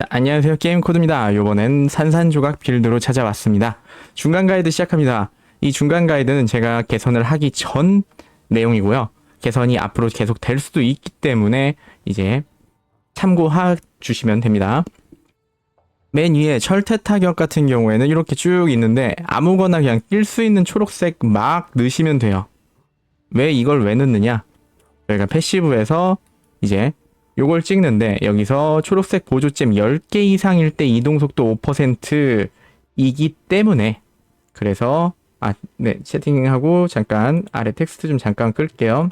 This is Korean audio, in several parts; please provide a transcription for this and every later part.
자, 안녕하세요 게임코드입니다. 요번엔 산산조각 빌드로 찾아왔습니다. 중간 가이드 시작합니다. 이 중간 가이드는 제가 개선을 하기 전 내용이고요. 개선이 앞으로 계속 될 수도 있기 때문에 이제 참고해 주시면 됩니다. 맨 위에 철퇴 타격 같은 경우에는 이렇게 쭉 있는데 아무거나 그냥 낄 수 있는 초록색 막 넣으시면 돼요. 왜 이걸 왜 넣느냐? 저희가 패시브에서 이제 요걸 찍는데 여기서 초록색 보조잼 10개 이상일 때 이동속도 5%이기 때문에 그래서 아, 네, 채팅하고 잠깐 아래 텍스트 좀 잠깐 끌게요.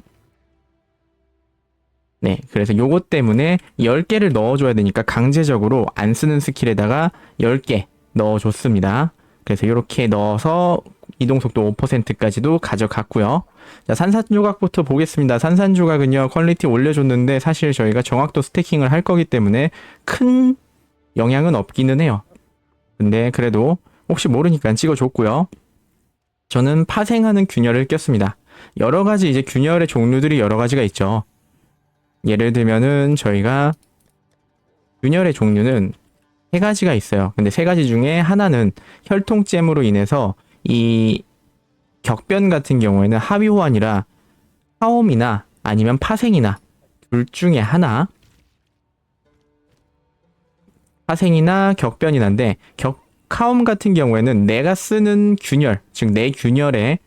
네, 그래서 요것 때문에 10개를 넣어줘야 되니까 강제적으로 안 쓰는 스킬에다가 10개 넣어줬습니다. 그래서 이렇게 넣어서 이동속도 5%까지도 가져갔고요. 자, 산산조각부터 보겠습니다. 산산조각은요, 퀄리티 올려줬는데 사실 저희가 정확도 스태킹을 할 거기 때문에 큰 영향은 없기는 해요. 근데 그래도 혹시 모르니까 찍어줬고요. 저는 파생하는 균열을 꼈습니다. 여러 가지 이제 균열의 종류들이 여러 가지가 있죠. 예를 들면은 저희가 균열의 종류는 세 가지가 있어요. 근데 세 가지 중에 하나는 혈통잼으로 인해서 이 격변 같은 경우에는 하위 호환이라 하옴이나 아니면 파생이나 둘 중에 하나 파생이나 격변이나인데 격 카옴 같은 경우에는 내가 쓰는 균열 즉 내 균열에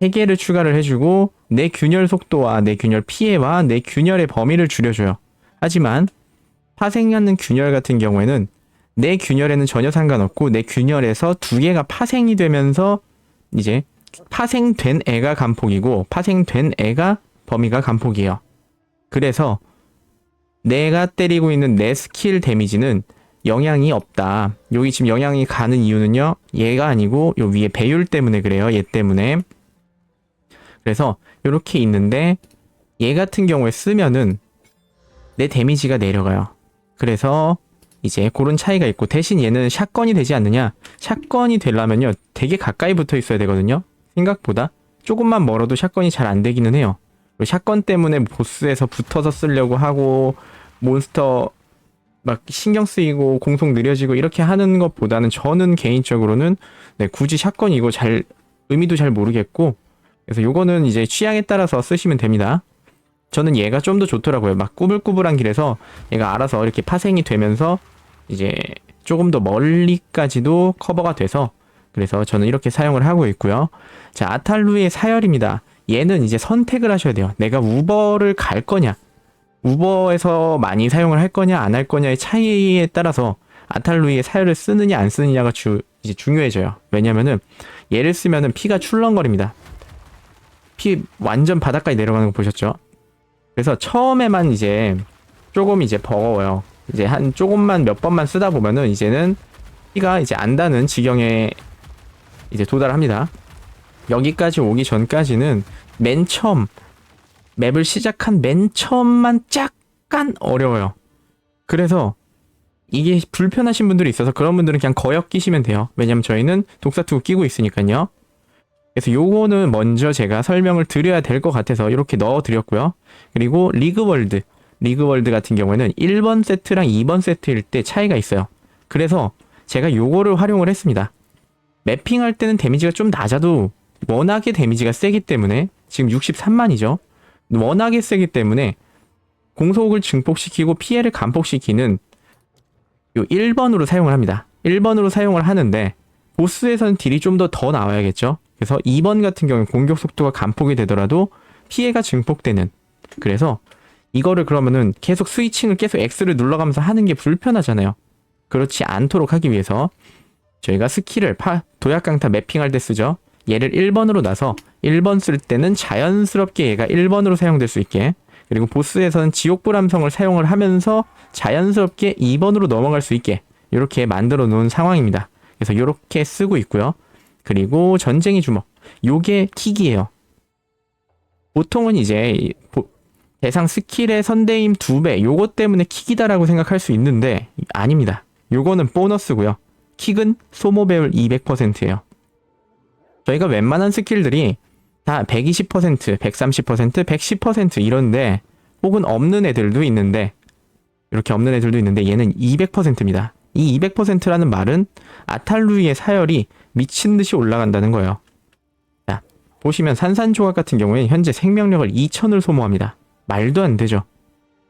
세 개를 추가를 해주고 내 균열 속도와 내 균열 피해와 내 균열의 범위를 줄여줘요. 하지만 파생하는 균열 같은 경우에는 내 균열에는 전혀 상관없고 내 균열에서 두 개가 파생이 되면서 이제 파생된 애가 간폭이고 파생된 애가 범위가 간폭이에요. 그래서 내가 때리고 있는 내 스킬 데미지는 영향이 없다. 여기 지금 영향이 가는 이유는요. 얘가 아니고 요 위에 배율 때문에 그래요. 얘 때문에. 그래서 이렇게 있는데 얘 같은 경우에 쓰면은 내 데미지가 내려가요. 그래서 이제 그런 차이가 있고 대신 얘는 샷건이 되지 않느냐? 샷건이 되려면요. 되게 가까이 붙어 있어야 되거든요. 생각보다 조금만 멀어도 샷건이 잘 안 되기는 해요. 샷건 때문에 보스에서 붙어서 쓰려고 하고 몬스터 막 신경 쓰이고 공속 느려지고 이렇게 하는 것보다는 저는 개인적으로는 네, 굳이 샷건 이거 잘 의미도 잘 모르겠고 그래서 요거는 이제 취향에 따라서 쓰시면 됩니다. 저는 얘가 좀 더 좋더라고요. 막 꾸불꾸불한 길에서 얘가 알아서 이렇게 파생이 되면서 이제 조금 더 멀리까지도 커버가 돼서 그래서 저는 이렇게 사용을 하고 있고요. 자, 아탈루의 사열입니다. 얘는 이제 선택을 하셔야 돼요. 내가 우버를 갈 거냐, 우버에서 많이 사용을 할 거냐, 안 할 거냐의 차이에 따라서 아탈루이의 사열을 쓰느냐, 안 쓰느냐가 주, 이제 중요해져요. 왜냐면은 얘를 쓰면은 피가 출렁거립니다. 피 완전 바닥까지 내려가는 거 보셨죠? 그래서 처음에만 이제 조금 이제 버거워요. 이제 한 조금만 몇 번만 쓰다 보면은 이제는 피가 이제 안다는 지경에 이제 도달합니다. 여기까지 오기 전까지는 맨 처음 맵을 시작한 맨 처음만 약간 어려워요. 그래서 이게 불편하신 분들이 있어서 그런 분들은 그냥 거역 끼시면 돼요. 왜냐면 저희는 독사투구 끼고 있으니까요. 그래서 요거는 먼저 제가 설명을 드려야 될 것 같아서 이렇게 넣어 드렸고요. 그리고 리그월드. 리그월드 같은 경우에는 1번 세트랑 2번 세트일 때 차이가 있어요. 그래서 제가 요거를 활용을 했습니다. 매핑할 때는 데미지가 좀 낮아도 워낙에 데미지가 세기 때문에 지금 63만이죠. 워낙에 세기 때문에 공속을 증폭시키고 피해를 감폭시키는 요 1번으로 사용을 합니다. 1번으로 사용을 하는데 보스에서는 딜이 좀 더더 나와야겠죠. 그래서 2번 같은 경우는 공격 속도가 감폭이 되더라도 피해가 증폭되는 그래서 이거를 그러면은 계속 스위칭을 계속 X를 눌러가면서 하는 게 불편하잖아요. 그렇지 않도록 하기 위해서 저희가 스킬을 파, 도약 강타 매핑할 때 쓰죠. 얘를 1번으로 놔서 1번 쓸 때는 자연스럽게 얘가 1번으로 사용될 수 있게 그리고 보스에서는 지옥불암성을 사용을 하면서 자연스럽게 2번으로 넘어갈 수 있게 이렇게 만들어 놓은 상황입니다. 그래서 이렇게 쓰고 있고요. 그리고 전쟁의 주먹 요게 킥이에요. 보통은 이제 보- 대상 스킬의 선대임 2배 요것 때문에 킥이다라고 생각할 수 있는데 아닙니다. 요거는 보너스고요. 킥은 소모 배율 200%예요. 저희가 웬만한 스킬들이 다 120%, 130%, 110% 이런데 혹은 없는 애들도 있는데 이렇게 없는 애들도 있는데 얘는 200%입니다. 이 200%라는 말은 아탈루이의 사열이 미친 듯이 올라간다는 거예요. 자, 보시면 산산조각 같은 경우에 현재 생명력을 2000을 소모합니다. 말도 안 되죠.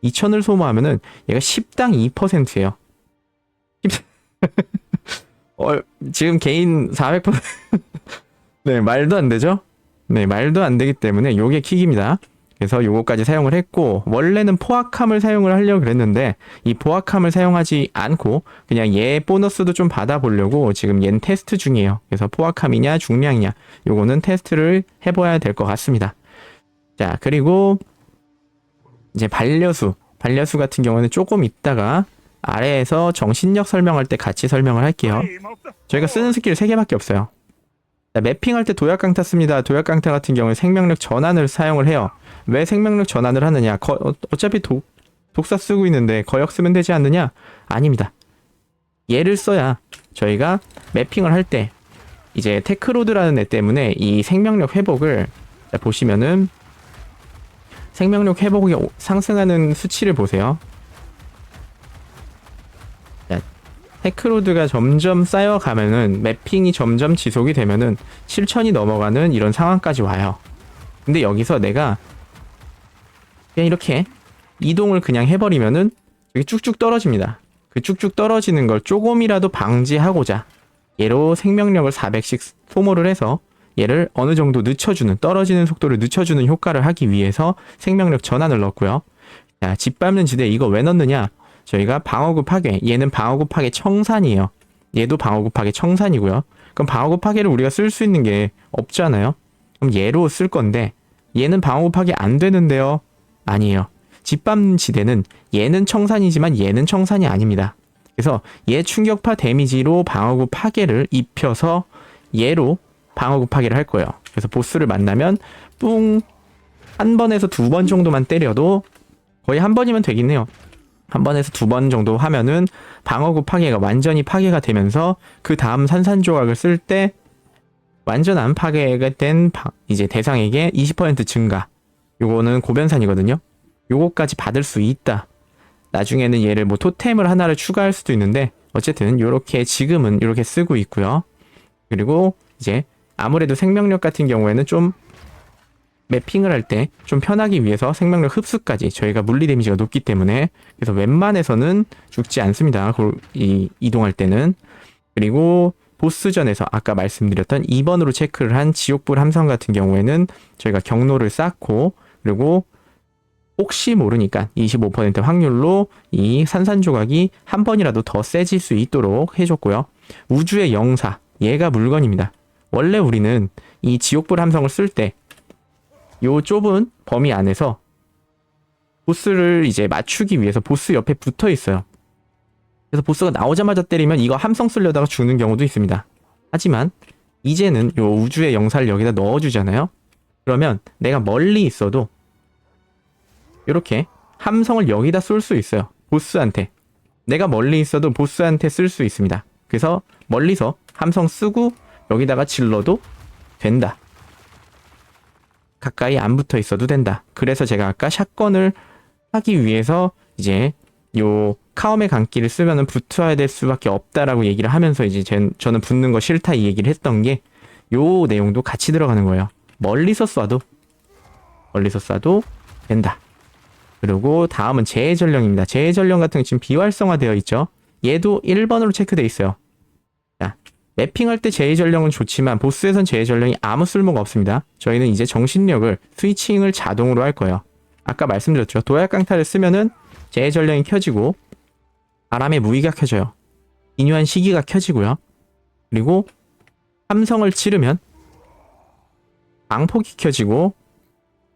2000을 소모하면은 얘가 10당 2%예요. 어, 지금 개인 400% 네, 말도 안 되죠? 네, 말도 안 되기 때문에 요게 킥입니다. 그래서 요거까지 사용을 했고 원래는 포악함을 사용을 하려고 그랬는데 이 포악함을 사용하지 않고 그냥 얘 보너스도 좀 받아보려고 지금 얘는 테스트 중이에요. 그래서 포악함이냐 중량이냐 요거는 테스트를 해봐야 될 것 같습니다. 자 그리고 이제 반려수 반려수 같은 경우는 조금 있다가 아래에서 정신력 설명할 때 같이 설명을 할게요. 저희가 쓰는 스킬 3개밖에 없어요. 자, 매핑할 때 도약 강타 씁니다. 도약 강타 같은 경우에 생명력 전환을 사용을 해요. 왜 생명력 전환을 하느냐? 거, 어, 어차피 독, 독사 쓰고 있는데 거역 쓰면 되지 않느냐? 아닙니다. 얘를 써야 저희가 매핑을 할 때 이제 테크로드라는 애 때문에 이 생명력 회복을 자, 보시면은 생명력 회복이 오- 상승하는 수치를 보세요. 자, 테크로드가 점점 쌓여가면은 매핑이 점점 지속이 되면은 7천이 넘어가는 이런 상황까지 와요. 근데 여기서 내가 그냥 이렇게 이동을 그냥 해버리면은 여기 쭉쭉 떨어집니다. 그 쭉쭉 떨어지는 걸 조금이라도 방지하고자 얘로 생명력을 400씩 소모를 해서 얘를 어느 정도 늦춰주는 떨어지는 속도를 늦춰주는 효과를 하기 위해서 생명력 전환을 넣었고요. 자, 집 밟는 지대 이거 왜 넣느냐? 저희가 방어구 파괴 얘는 방어구 파괴 청산이에요. 얘도 방어구 파괴 청산이고요. 그럼 방어구 파괴를 우리가 쓸 수 있는 게 없잖아요. 그럼 얘로 쓸 건데 얘는 방어구 파괴 안 되는데요. 아니에요. 집밟는 지대는 얘는 청산이지만 얘는 청산이 아닙니다. 그래서 얘 충격파 데미지로 방어구 파괴를 입혀서 얘로 방어구 파괴를 할 거예요. 그래서 보스를 만나면 뿡 한 번에서 두 번 정도만 때려도 거의 한 번이면 되긴 해요. 한 번에서 두 번 정도 하면은 방어구 파괴가 완전히 파괴가 되면서 그 다음 산산조각을 쓸 때 완전한 파괴가 된 바- 이제 대상에게 20% 증가. 요거는 고변산이거든요. 요거까지 받을 수 있다. 나중에는 얘를 뭐 토템을 하나를 추가할 수도 있는데 어쨌든 요렇게 지금은 요렇게 쓰고 있고요. 그리고 이제 아무래도 생명력 같은 경우에는 좀 매핑을 할 때 좀 편하기 위해서 생명력 흡수까지 저희가 물리 데미지가 높기 때문에 그래서 웬만해서는 죽지 않습니다. 그- 이 이동할 때는 그리고 보스전에서 아까 말씀드렸던 2번으로 체크를 한 지옥불 함성 같은 경우에는 저희가 경로를 쌓고 그리고 혹시 모르니까 25% 확률로 이 산산조각이 한 번이라도 더 세질 수 있도록 해줬고요. 우주의 영사 얘가 물건입니다. 원래 우리는 이 지옥불 함성을 쓸때 요 좁은 범위 안에서 보스를 이제 맞추기 위해서 보스 옆에 붙어 있어요. 그래서 보스가 나오자마자 때리면 이거 함성 쓰려다가 죽는 경우도 있습니다. 하지만 이제는 요 우주의 영사를 여기다 넣어주잖아요. 그러면 내가 멀리 있어도 이렇게 함성을 여기다 쏠 수 있어요. 보스한테. 내가 멀리 있어도 보스한테 쓸 수 있습니다. 그래서 멀리서 함성 쓰고 여기다가 질러도 된다. 가까이 안 붙어 있어도 된다. 그래서 제가 아까 샷건을 하기 위해서 이제 요 카움의 강기를 쓰면은 붙어야 될 수밖에 없다라고 얘기를 하면서 이제 제, 저는 붙는 거 싫다 이 얘기를 했던 게 요 내용도 같이 들어가는 거예요. 멀리서 쏴도 멀리서 쏴도 된다. 그리고 다음은 재해전령입니다. 재해전령 같은 거 지금 비활성화되어 있죠. 얘도 1번으로 체크되어 있어요. 자, 매핑할 때 재해전령은 좋지만 보스에선 재해전령이 아무 쓸모가 없습니다. 저희는 이제 정신력을 스위칭을 자동으로 할 거예요. 아까 말씀드렸죠. 도약 강타를 쓰면은 재해전령이 켜지고 바람의 무기가 켜져요. 인유한 시기가 켜지고요. 그리고 함성을 치르면 방폭이 켜지고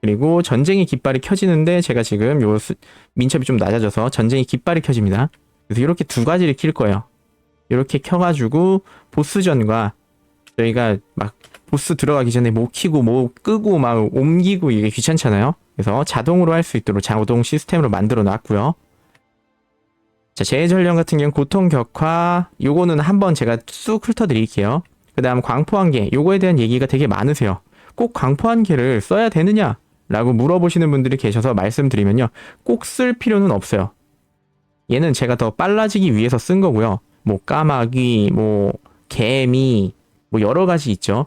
그리고 전쟁의 깃발이 켜지는데 제가 지금 요 수- 민첩이 좀 낮아져서 전쟁의 깃발이 켜집니다. 그래서 이렇게 두 가지를 킬 거예요. 이렇게 켜가지고 보스전과 저희가 막 보스 들어가기 전에 뭐 키고 뭐 끄고 막 옮기고 이게 귀찮잖아요. 그래서 자동으로 할 수 있도록 자동 시스템으로 만들어 놨고요. 자, 재해전령 같은 경우는 고통 격화 요거는 한번 제가 쑥 훑어드릴게요. 그 다음 광포한계 요거에 대한 얘기가 되게 많으세요. 꼭 광포한계를 써야 되느냐? 라고 물어보시는 분들이 계셔서 말씀드리면요. 꼭 쓸 필요는 없어요. 얘는 제가 더 빨라지기 위해서 쓴 거고요. 뭐 까마귀, 뭐 개미, 뭐 여러 가지 있죠.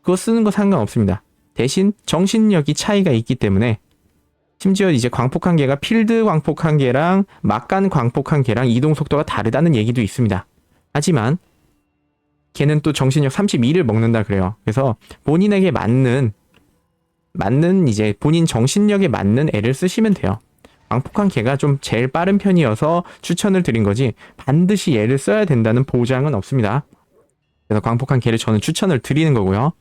그거 쓰는 거 상관없습니다. 대신 정신력이 차이가 있기 때문에 심지어 이제 광폭 한계가 필드 광폭 한계랑 막간 광폭 한계랑 이동 속도가 다르다는 얘기도 있습니다. 하지만 걔는 또 정신력 32를 먹는다 그래요. 그래서 본인에게 맞는 맞는 이제 본인 정신력에 맞는 애를 쓰시면 돼요. 광폭한 개가 좀 제일 빠른 편이어서 추천을 드린 거지 반드시 얘를 써야 된다는 보장은 없습니다. 그래서 광폭한 개를 저는 추천을 드리는 거고요.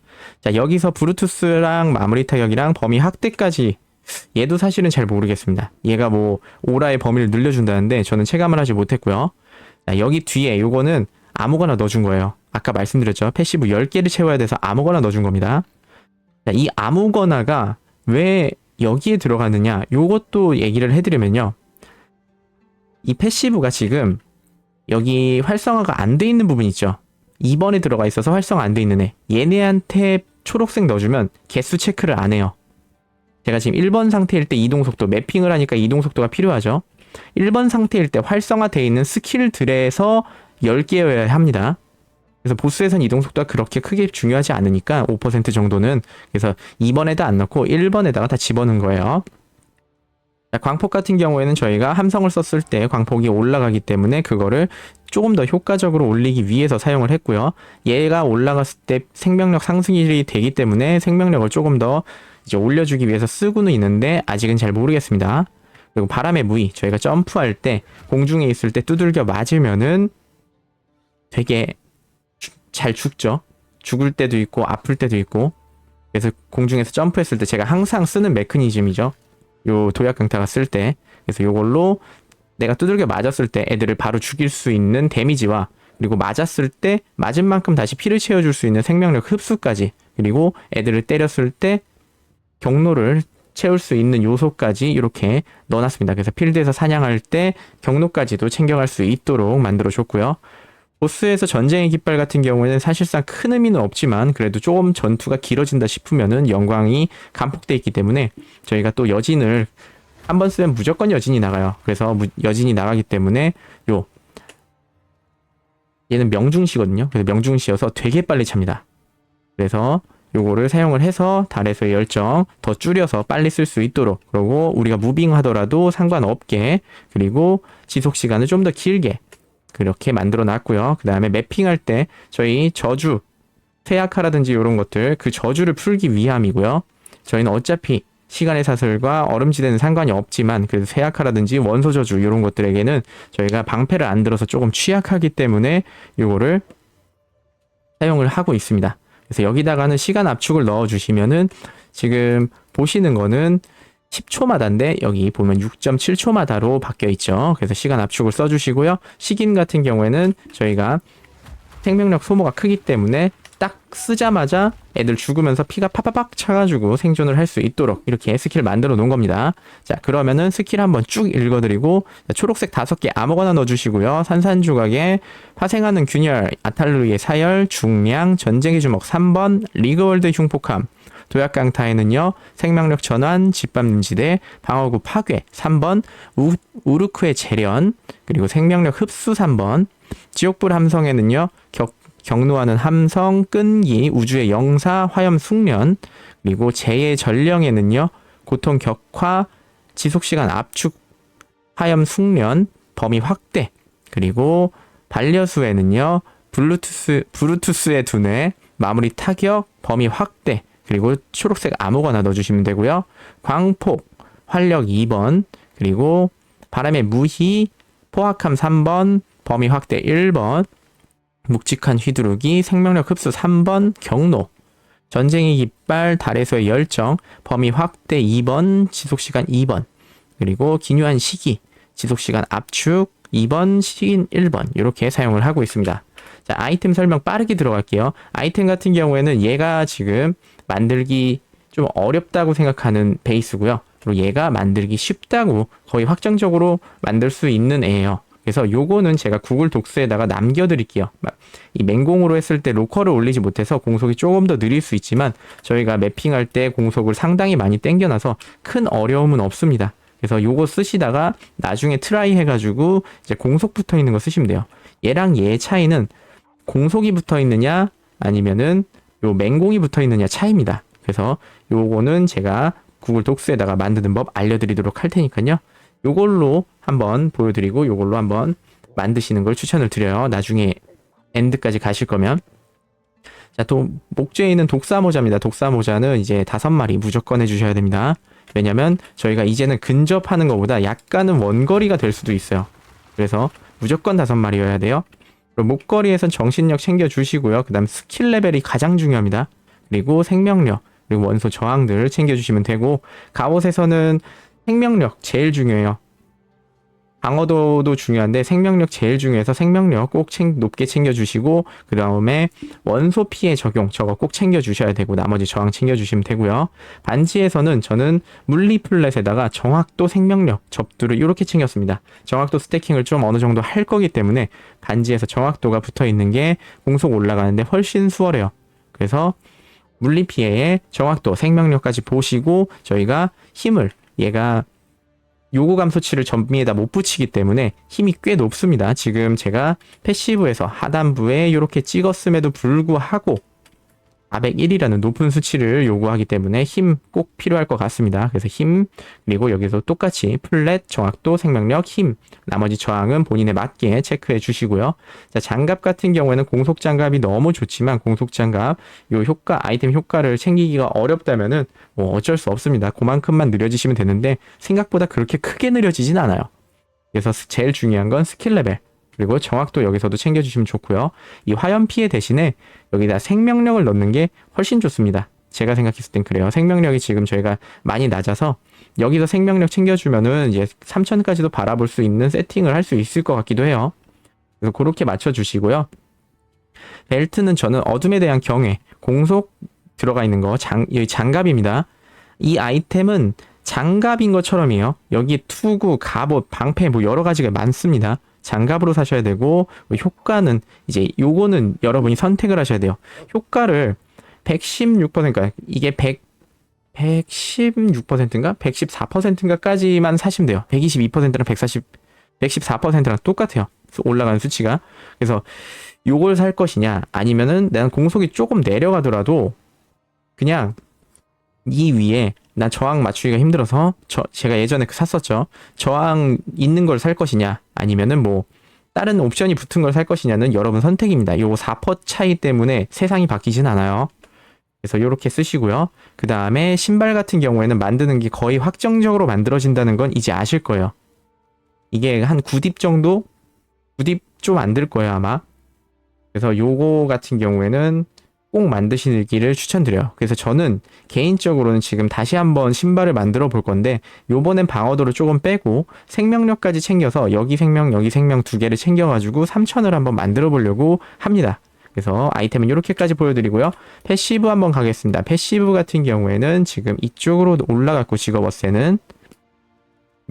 자 여기서 브루투스랑 마무리 타격이랑 범위 확대까지 얘도 사실은 잘 모르겠습니다. 얘가 뭐 오라의 범위를 늘려준다는데 저는 체감을 하지 못했고요. 자, 여기 뒤에 요거는 아무거나 넣어준 거예요. 아까 말씀드렸죠. 패시브 10개를 채워야 돼서 아무거나 넣어준 겁니다. 자, 이 아무거나가 왜 여기에 들어가느냐 요것도 얘기를 해드리면요. 이 패시브가 지금 여기 활성화가 안 돼 있는 부분 있죠. 2번에 들어가 있어서 활성화 안 돼 있는 애. 얘네한테 초록색 넣어주면 개수 체크를 안 해요. 제가 지금 1번 상태일 때 이동 속도, 매핑을 하니까 이동 속도가 필요하죠. 1번 상태일 때 활성화되어 있는 스킬들에서 10개여야 합니다. 그래서 보스에선 이동 속도가 그렇게 크게 중요하지 않으니까 5% 정도는 그래서 2번에다 안 넣고 1번에다가 다 집어넣은 거예요. 자, 광폭 같은 경우에는 저희가 함성을 썼을 때 광폭이 올라가기 때문에 그거를 조금 더 효과적으로 올리기 위해서 사용을 했고요. 얘가 올라갔을 때 생명력 상승이 되기 때문에 생명력을 조금 더 이제 올려주기 위해서 쓰고는 있는데 아직은 잘 모르겠습니다. 그리고 바람의 무의 저희가 점프할 때 공중에 있을 때 두들겨 맞으면은 되게 주- 잘 죽죠. 죽을 때도 있고 아플 때도 있고 그래서 공중에서 점프했을 때 제가 항상 쓰는 메커니즘이죠. 요 도약 강타가 쓸 때 그래서 요걸로 내가 두들겨 맞았을 때 애들을 바로 죽일 수 있는 데미지와 그리고 맞았을 때 맞은 만큼 다시 피를 채워줄 수 있는 생명력 흡수까지 그리고 애들을 때렸을 때 경로를 채울 수 있는 요소까지 이렇게 넣어놨습니다. 그래서 필드에서 사냥할 때 경로까지도 챙겨갈 수 있도록 만들어줬고요. 보스에서 전쟁의 깃발 같은 경우에는 사실상 큰 의미는 없지만 그래도 조금 전투가 길어진다 싶으면은 영광이 감폭돼 있기 때문에 저희가 또 여진을 한 번 쓰면 무조건 여진이 나가요. 그래서 무- 여진이 나가기 때문에 요 얘는 명중시거든요. 그래서 명중시여서 되게 빨리 찹니다. 그래서 요거를 사용을 해서 달에서의 열정 더 줄여서 빨리 쓸 수 있도록 그리고 우리가 무빙 하더라도 상관없게 그리고 지속 시간을 좀 더 길게 그렇게 만들어 놨고요. 그 다음에 매핑할 때 저희 저주 퇴약하라든지 이런 것들 그 저주를 풀기 위함이고요. 저희는 어차피 시간의 사슬과 얼음지대는 상관이 없지만 그래도 쇠약하라든지 원소 저주 이런 것들에게는 저희가 방패를 안 들어서 조금 취약하기 때문에 요거를 사용을 하고 있습니다. 그래서 여기다가는 시간 압축을 넣어 주시면은 지금 보시는 거는 10초마다인데 여기 보면 6.7초마다로 바뀌어 있죠. 그래서 시간 압축을 써 주시고요. 식인 같은 경우에는 저희가 생명력 소모가 크기 때문에 딱 쓰자마자 애들 죽으면서 피가 팍팍팍 차가지고 생존을 할 수 있도록 이렇게 스킬 만들어 놓은 겁니다. 자, 그러면은 스킬 한번 쭉 읽어드리고 자, 초록색 다섯 개 아무거나 넣어주시고요. 산산조각에 파생하는 균열, 아탈루의 사열, 중량, 전쟁의 주먹 3번, 리그월드 흉폭함, 도약강타에는요 생명력 전환, 집밥림지대, 방어구 파괴 3번, 우, 우르크의 재련, 그리고 생명력 흡수 3번, 지옥불 함성에는요 격, 경로하는 함성, 끈기, 우주의 영사, 화염 숙련, 그리고 재의 전령에는요 고통 격화, 지속시간 압축, 화염 숙련, 범위 확대, 그리고 반려수에는요 블루투스, 브루투스의 두뇌, 마무리 타격, 범위 확대, 그리고 초록색 아무거나 넣어주시면 되고요. 광폭, 활력 2번, 그리고 바람의 무희, 포악함 3번, 범위 확대 1번, 묵직한 휘두르기, 생명력 흡수 3번, 경로, 전쟁의 깃발, 달에서의 열정, 범위 확대 2번, 지속시간 2번, 그리고 기묘한 시기, 지속시간 압축 2번, 시인 1번, 이렇게 사용을 하고 있습니다. 자, 아이템 설명 빠르게 들어갈게요. 아이템 같은 경우에는 얘가 지금 만들기 좀 어렵다고 생각하는 베이스고요. 그리고 얘가 만들기 쉽다고 거의 확정적으로 만들 수 있는 애예요. 그래서 요거는 제가 구글 독스에다가 남겨드릴게요. 막이 맹공으로 했을 때 로컬을 올리지 못해서 공속이 조금 더 느릴 수 있지만 저희가 매핑할 때 공속을 상당히 많이 땡겨놔서 큰 어려움은 없습니다. 그래서 요거 쓰시다가 나중에 트라이 해가지고 이제 공속 붙어 있는 거 쓰시면 돼요. 얘랑 얘의 차이는 공속이 붙어 있느냐 아니면은 요 맹공이 붙어 있느냐 차이입니다. 그래서 요거는 제가 구글 독스에다가 만드는 법 알려드리도록 할 테니까요. 요걸로 한번 보여드리고 요걸로 한번 만드시는 걸 추천을 드려요. 나중에 엔드까지 가실 거면. 자, 또 목재에 있는 독사 모자입니다. 독사 모자는 이제 다섯 마리 무조건 해주셔야 됩니다. 왜냐면 저희가 이제는 근접하는 것보다 약간은 원거리가 될 수도 있어요. 그래서 무조건 다섯 마리여야 돼요. 목걸이에선 정신력 챙겨주시고요. 그 다음 스킬 레벨이 가장 중요합니다. 그리고 생명력, 그리고 원소 저항들 챙겨주시면 되고, 갑옷에서는 생명력 제일 중요해요. 방어도도 중요한데 생명력 제일 중요해서 생명력 꼭 챙, 높게 챙겨주시고 그 다음에 원소 피해 적용 저거 꼭 챙겨주셔야 되고 나머지 저항 챙겨주시면 되고요. 반지에서는 저는 물리 플랫에다가 정확도 생명력 접두를 이렇게 챙겼습니다. 정확도 스태킹을 좀 어느 정도 할 거기 때문에 반지에서 정확도가 붙어 있는 게 공속 올라가는데 훨씬 수월해요. 그래서 물리 피해의 정확도 생명력까지 보시고 저희가 힘을 얘가 요구 감소치를 전미에다 못 붙이기 때문에 힘이 꽤 높습니다. 지금 제가 패시브에서 하단부에 이렇게 찍었음에도 불구하고 401이라는 높은 수치를 요구하기 때문에 힘 꼭 필요할 것 같습니다. 그래서 힘 그리고 여기서 똑같이 플랫, 정확도, 생명력, 힘 나머지 저항은 본인에 맞게 체크해 주시고요. 자, 장갑 같은 경우에는 공속 장갑이 너무 좋지만 공속 장갑 요 효과 아이템 효과를 챙기기가 어렵다면은 뭐 어쩔 수 없습니다. 그만큼만 느려지시면 되는데 생각보다 그렇게 크게 느려지진 않아요. 그래서 제일 중요한 건 스킬 레벨 그리고 정확도 여기서도 챙겨주시면 좋고요. 이 화염 피해 대신에 여기다 생명력을 넣는 게 훨씬 좋습니다. 제가 생각했을 땐 그래요. 생명력이 지금 저희가 많이 낮아서 여기서 생명력 챙겨주면은 이제 3000까지도 바라볼 수 있는 세팅을 할 수 있을 것 같기도 해요. 그래서 그렇게 맞춰주시고요. 벨트는 저는 어둠에 대한 경외, 공속 들어가 있는 거, 장, 여기 장갑입니다. 이 아이템은 장갑인 것처럼이에요. 여기 투구, 갑옷, 방패 뭐 여러 가지가 많습니다. 장갑으로 사셔야 되고 효과는 이제 요거는 여러분이 선택을 하셔야 돼요. 효과를 116%가 이게 100 116%인가 114%인가까지만 사시면 돼요. 122%랑 140 114%랑 똑같아요. 올라가는 수치가. 그래서 요걸 살 것이냐 아니면은 난 공속이 조금 내려가더라도 그냥 이 위에 난 저항 맞추기가 힘들어서 저 제가 예전에 그 샀었죠. 저항 있는 걸 살 것이냐 아니면은 뭐 다른 옵션이 붙은 걸 살 것이냐는 여러분 선택입니다. 요 4% 차이 때문에 세상이 바뀌진 않아요. 그래서 이렇게 쓰시고요. 그 다음에 신발 같은 경우에는 만드는 게 거의 확정적으로 만들어진다는 건 이제 아실 거예요. 이게 한 9딥 정도? 9딥 좀 안 될 거예요, 아마. 그래서 요거 같은 경우에는 꼭 만드시기를 추천드려요. 그래서 저는 개인적으로는 지금 다시 한번 신발을 만들어 볼 건데 요번엔 방어도를 조금 빼고 생명력까지 챙겨서 여기 생명 여기 생명 두 개를 챙겨가지고 3000을 한번 만들어 보려고 합니다. 그래서 아이템은 이렇게까지 보여드리고요. 패시브 한번 가겠습니다. 패시브 같은 경우에는 지금 이쪽으로 올라갔고 직업어세는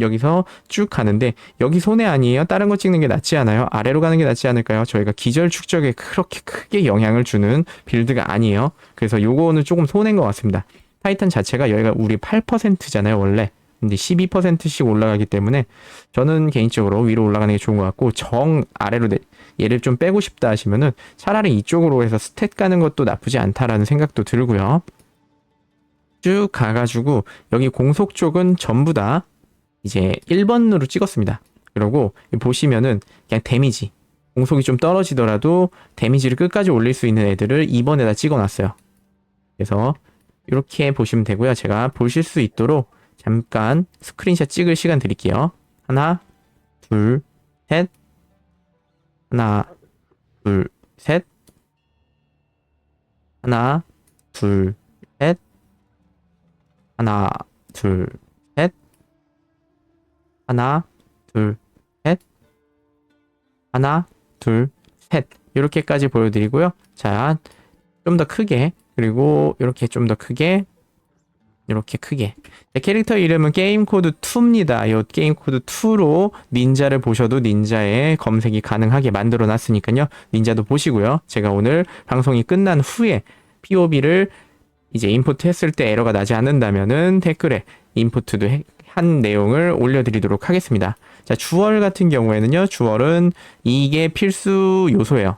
여기서 쭉 가는데 여기 손해 아니에요? 다른 거 찍는 게 낫지 않아요? 아래로 가는 게 낫지 않을까요? 저희가 기절 축적에 그렇게 크게 영향을 주는 빌드가 아니에요. 그래서 요거는 조금 손해인 것 같습니다. 타이탄 자체가 여기가 우리 8%잖아요, 원래. 근데 12%씩 올라가기 때문에 저는 개인적으로 위로 올라가는 게 좋은 것 같고 정 아래로 내, 얘를 좀 빼고 싶다 하시면은 차라리 이쪽으로 해서 스탯 가는 것도 나쁘지 않다라는 생각도 들고요. 쭉 가가지고 여기 공속 쪽은 전부 다 이제 1번으로 찍었습니다. 그리고 보시면은 그냥 데미지 공속이 좀 떨어지더라도 데미지를 끝까지 올릴 수 있는 애들을 2번에다 찍어놨어요. 그래서 이렇게 보시면 되고요. 제가 보실 수 있도록 잠깐 스크린샷 찍을 시간 드릴게요. 하나, 둘, 셋. 하나, 둘, 셋. 하나, 둘, 셋. 하나, 둘, 셋. 하나, 둘, 셋. 하나, 둘, 셋. 이렇게까지 보여드리고요. 자, 좀 더 크게 그리고 이렇게 좀 더 크게 이렇게 크게 네, 캐릭터 이름은 게임 코드 2입니다. 이 게임 코드 2로 닌자를 보셔도 닌자의 검색이 가능하게 만들어 놨으니까요. 닌자도 보시고요. 제가 오늘 방송이 끝난 후에 POB를 이제 임포트 했을 때 에러가 나지 않는다면은 댓글에 임포트도 해, 한 내용을 올려드리도록 하겠습니다. 자, 주얼 같은 경우에는요, 주얼은 이게 필수 요소예요.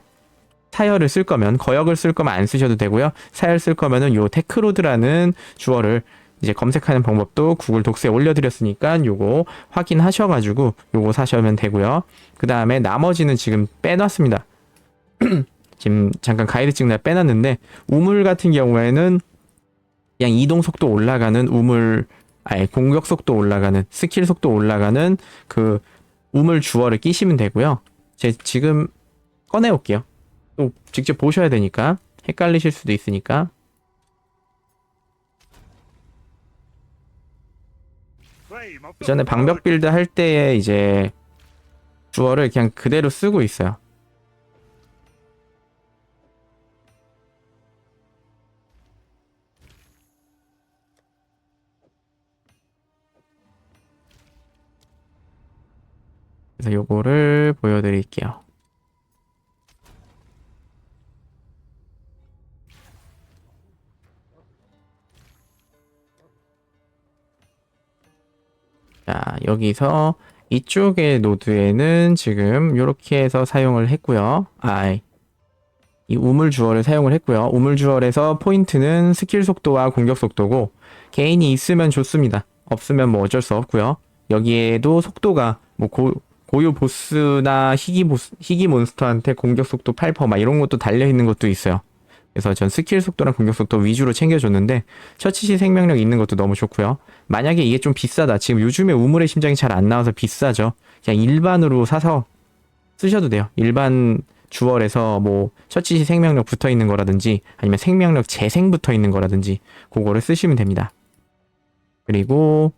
사열을 쓸 거면, 거역을 쓸 거면 안 쓰셔도 되고요. 사열 쓸 거면은 요 테크로드라는 주얼을 이제 검색하는 방법도 구글 독스에 올려드렸으니까 요거 확인하셔가지고 요거 사시면 되고요. 그 다음에 나머지는 지금 빼놨습니다. 지금 잠깐 가이드 찍느라 빼놨는데 우물 같은 경우에는 그냥 이동 속도 올라가는 우물 아예 공격 속도 올라가는 스킬 속도 올라가는 그 우물 주어를 끼시면 되고요. 제 지금 꺼내 올게요. 또 직접 보셔야 되니까 헷갈리실 수도 있으니까 예전에 방벽 빌드 할 때에 이제 주어를 그냥 그대로 쓰고 있어요. 그래서 요거를 보여드릴게요. 자, 여기서 이쪽의 노드에는 지금 이렇게 해서 사용을 했고요. 아, 이 우물 주얼을 사용을 했고요. 우물 주얼에서 포인트는 스킬 속도와 공격 속도고 개인이 있으면 좋습니다. 없으면 뭐 어쩔 수 없고요. 여기에도 속도가 뭐 고, 고유 보스나 희귀 보스, 희귀 몬스터한테 공격 속도 8%막 이런 것도 달려 있는 것도 있어요. 그래서 전 스킬 속도랑 공격 속도 위주로 챙겨줬는데 처치시 생명력 있는 것도 너무 좋고요. 만약에 이게 좀 비싸다. 지금 요즘에 우물의 심장이 잘 안 나와서 비싸죠. 그냥 일반으로 사서 쓰셔도 돼요. 일반 주얼에서 뭐 처치시 생명력 붙어 있는 거라든지 아니면 생명력 재생 붙어 있는 거라든지 그거를 쓰시면 됩니다. 그리고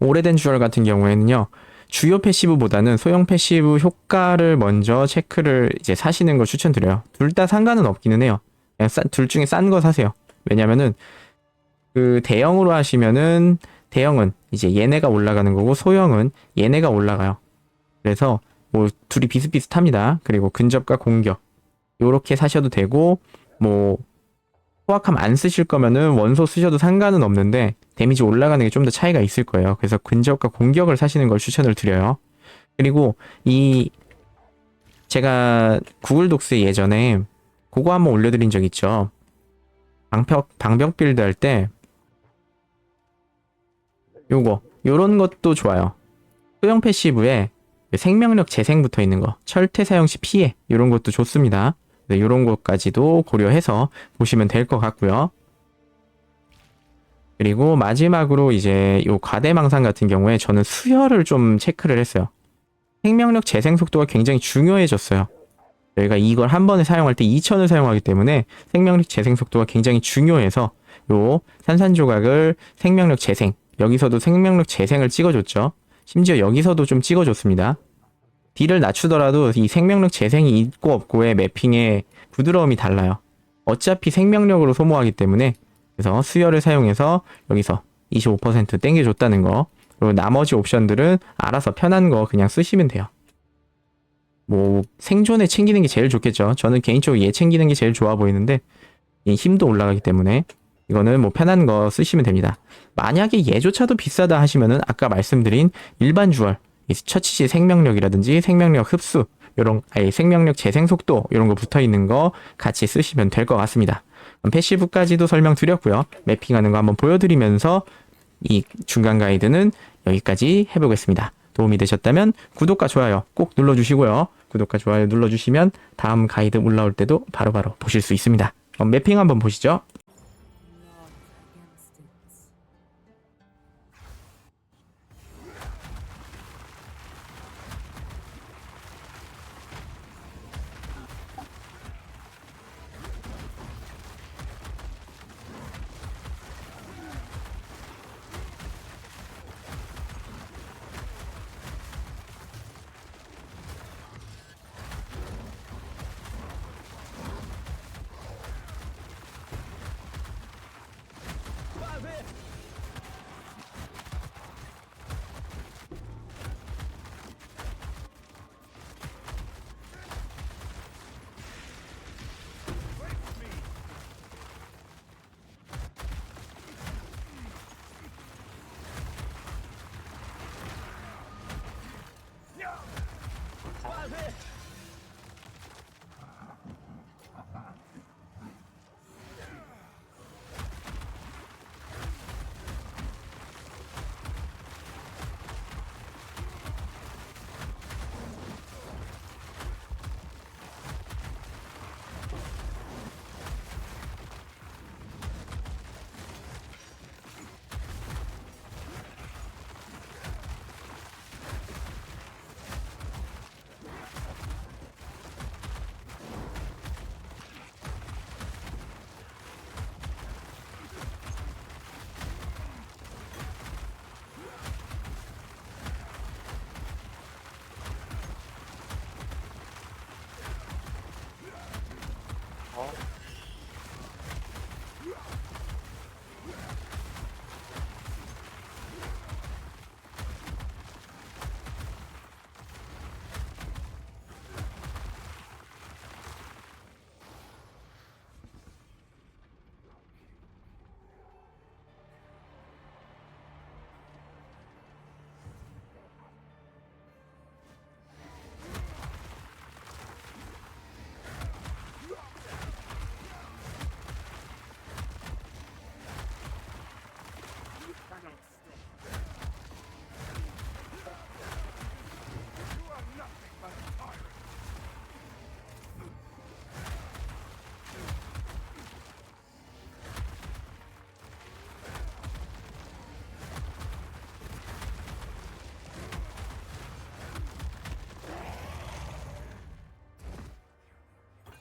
오래된 주얼 같은 경우에는요. 주요 패시브보다는 소형 패시브 효과를 먼저 체크를 이제 사시는 걸 추천드려요. 둘 다 상관은 없기는 해요. 그냥 싼- 둘 중에 싼 거 사세요. 왜냐면은 그 대형으로 하시면은 대형은 이제 얘네가 올라가는 거고 소형은 얘네가 올라가요. 그래서 뭐 둘이 비슷비슷합니다. 그리고 근접과 공격 요렇게 사셔도 되고 뭐 포악함 안 쓰실 거면은 원소 쓰셔도 상관은 없는데 데미지 올라가는 게 좀 더 차이가 있을 거예요. 그래서 근접과 공격을 사시는 걸 추천을 드려요. 그리고 이 제가 구글 독스에 예전에 그거 한번 올려드린 적 있죠. 방벽 방벽 빌드 할 때 요거 요런 것도 좋아요. 소형 패시브에 생명력 재생 붙어 있는 거, 철퇴 사용 시 피해 요런 것도 좋습니다. 네, 요런 것까지도 고려해서 보시면 될 것 같고요. 그리고 마지막으로 이제 요 과대망상 같은 경우에 저는 수혈을 좀 체크를 했어요. 생명력 재생 속도가 굉장히 중요해졌어요. 저희가 이걸 한 번에 사용할 때 2000을 사용하기 때문에 생명력 재생 속도가 굉장히 중요해서 요 산산조각을 생명력 재생 여기서도 생명력 재생을 찍어줬죠. 심지어 여기서도 좀 찍어줬습니다. 딜을 낮추더라도 이 생명력 재생이 있고 없고의 매핑의 부드러움이 달라요. 어차피 생명력으로 소모하기 때문에 그래서 수혈을 사용해서 여기서 25% 땡겨줬다는 거 그리고 나머지 옵션들은 알아서 편한 거 그냥 쓰시면 돼요. 뭐 생존에 챙기는 게 제일 좋겠죠. 저는 개인적으로 얘 챙기는 게 제일 좋아 보이는데 이 힘도 올라가기 때문에 이거는 뭐 편한 거 쓰시면 됩니다. 만약에 얘조차도 비싸다 하시면은 아까 말씀드린 일반 주얼 이 처치시 생명력이라든지 생명력 흡수 요런 아니 생명력 재생 속도 요런 거 붙어 있는 거 같이 쓰시면 될 것 같습니다. 패시브까지도 설명드렸고요. 매핑하는 거 한번 보여드리면서 이 중간 가이드는 여기까지 해보겠습니다. 도움이 되셨다면 구독과 좋아요 꼭 눌러주시고요. 구독과 좋아요 눌러주시면 다음 가이드 올라올 때도 바로바로 보실 수 있습니다. 매핑 한번 보시죠.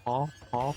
어, 어.